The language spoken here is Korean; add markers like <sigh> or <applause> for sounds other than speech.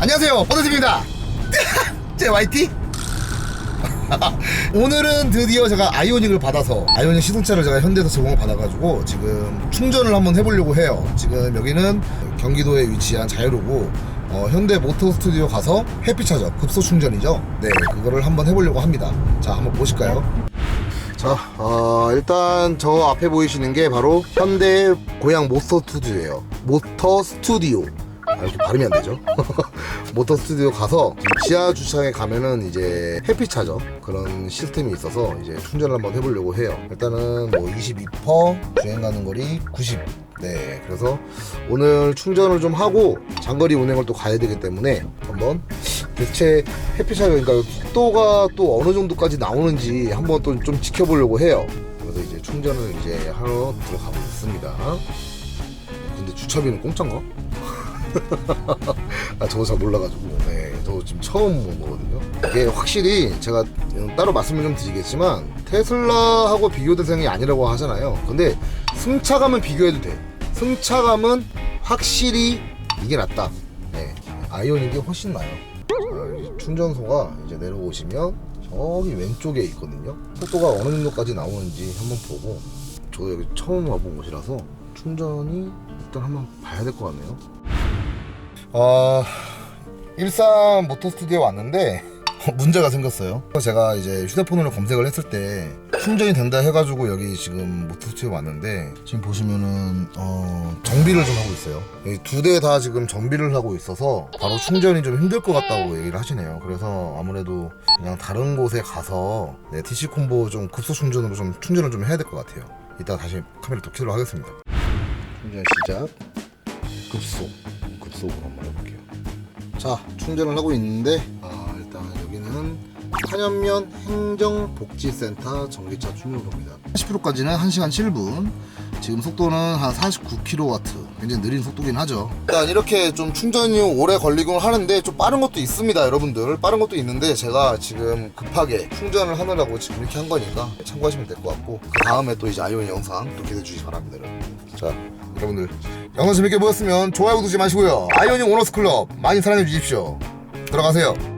안녕하세요. 버드집입니다. <laughs> 제 YT <laughs> 오늘은 드디어 제가 아이오닉을 받아서 아이오닉 시승차를 제가 현대에서 제공을 받아가지고 지금 충전을 한번 해보려고 해요. 지금 여기는 경기도에 위치한 자유로고 어, 현대 모터 스튜디오 가서 햇빛차저 급소 충전이죠? 네 그거를 한번 해보려고 합니다. 자 한번 보실까요? 자, 어, 일단 저 앞에 보이시는 게 바로 현대 고향 모터 스튜디오예요. 모터 스튜디오. 아, 이렇게 발음이 안 되죠? <laughs> 모터 스튜디오 가서 지하 주차장에 가면은 이제 햇빛 차죠. 그런 시스템이 있어서 이제 충전을 한번 해보려고 해요. 일단은 뭐 22퍼 주행 가는 거리 90. 네, 그래서 오늘 충전을 좀 하고 장거리 운행을 또 가야 되기 때문에 한번 대체 햇빛 차가 그러니까 속도가 또 어느 정도까지 나오는지 한번 또 좀 지켜보려고 해요. 그래서 이제 충전을 이제 하러 들어가 보겠습니다. 근데 주차비는 공짜인가? 아 저거 잘 몰라가지고 네 저거 지금 처음 본 거거든요. 이게 확실히 제가 따로 말씀을 좀 드리겠지만 테슬라하고 비교 대상이 아니라고 하잖아요. 근데 승차감은 비교해도 돼. 승차감은 확실히 이게 낫다. 네 아이오닉이 훨씬 나요. 자, 이 충전소가 이제 내려오시면 저기 왼쪽에 있거든요. 속도가 어느 정도까지 나오는지 한번 보고 저 여기 처음 와본 곳이라서 충전이 일단 한번 봐야 될 것 같네요. 어, 일산 모터 스튜디오 왔는데 <laughs> 문제가 생겼어요. 제가 이제 휴대폰으로 검색을 했을 때 충전이 된다 해가지고 여기 지금 모터 스튜디오 왔는데 지금 보시면은 어, 정비를 좀 하고 있어요. 두 대 다 지금 정비를 하고 있어서 바로 충전이 좀 힘들 것 같다고 얘기를 하시네요. 그래서 아무래도 그냥 다른 곳에 가서 네, DC 콤보 좀 급소 충전으로 좀 충전을 좀 해야 될 것 같아요. 이따 다시 카메라 또 켜도록 하겠습니다. 충전 시작. 급소. 급소로 한번 해볼게요. 자, 충전을 하고 있는데 아, 일단 여기는 한연면 행정복지센터 전기차 충전소입니다. 80%까지는 1시간 7분. 지금 속도는 한 49kW. 굉장히 느린 속도긴 하죠. 일단 이렇게 좀 충전이 오래 걸리곤 하는데 좀 빠른 것도 있습니다, 여러분들. 빠른 것도 있는데 제가 지금 급하게 충전을 하느라고 지금 이렇게 한 거니까 참고하시면 될 것 같고 그 다음에 또 이제 아이오닉 영상 또 기대해 주시기 바랍니다, 여러분. 자, 여러분들 영상 재밌게 보셨으면 좋아요, 구독지 마시고요. 아이오닉 오너스 클럽 많이 사랑해 주십시오. 들어가세요.